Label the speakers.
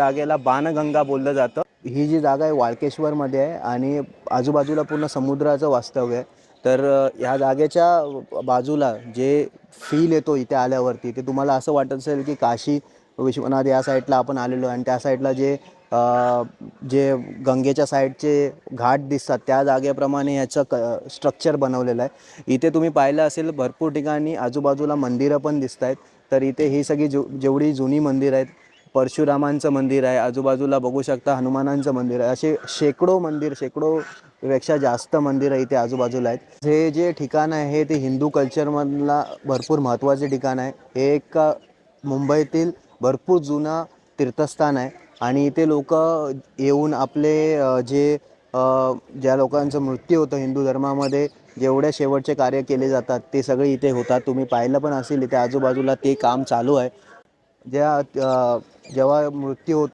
Speaker 1: जागेला बाणगंगा बोललं जातं. ही जी जागा आहे वाळकेश्वरमध्ये आहे आणि आजूबाजूला पूर्ण समुद्राचं वास्तव्य आहे. तर ह्या जागेच्या बाजूला जे फील येतो इथे आल्यावरती ते तुम्हाला असं वाटत असेल की काशी विश्वनाथ या साईडला आपण आलेलो आणि त्या साईडला जे जे गंगेच्या साईडचे घाट दिसतात त्या जागेप्रमाणे ह्याचं क स्ट्रक्चर बनवलेलं आहे. इथे तुम्ही पाहिलं असेल भरपूर ठिकाणी आजूबाजूला मंदिरं पण दिसत आहेत तर इथे ही सगळी जेवढी जुनी मंदिरं आहेत परशुरामांचं मंदिर आहे आजूबाजूला बघू शकता हनुमानांचं मंदिर आहे. असे शेकडो मंदिर शेकडो पेक्षा जास्त मंदिरं इथे आजूबाजूला आहेत. हे जे ठिकाण आहे हे ते हिंदू कल्चरमधला भरपूर महत्त्वाचे ठिकाण आहे. हे एक मुंबईतील भरपूर जुना तीर्थस्थान आहे आणि इथे लोक येऊन आपले जे ज्या लोकांचं मृत्यू होतं हिंदू धर्मामध्ये जेवढे शेवटचे कार्य केले जातात ते सगळे इथे होतात. तुम्ही पाहिलं पण असेल इथे आजूबाजूला ते काम चालू आहे. ज्या जेव्हा मृत्यू होत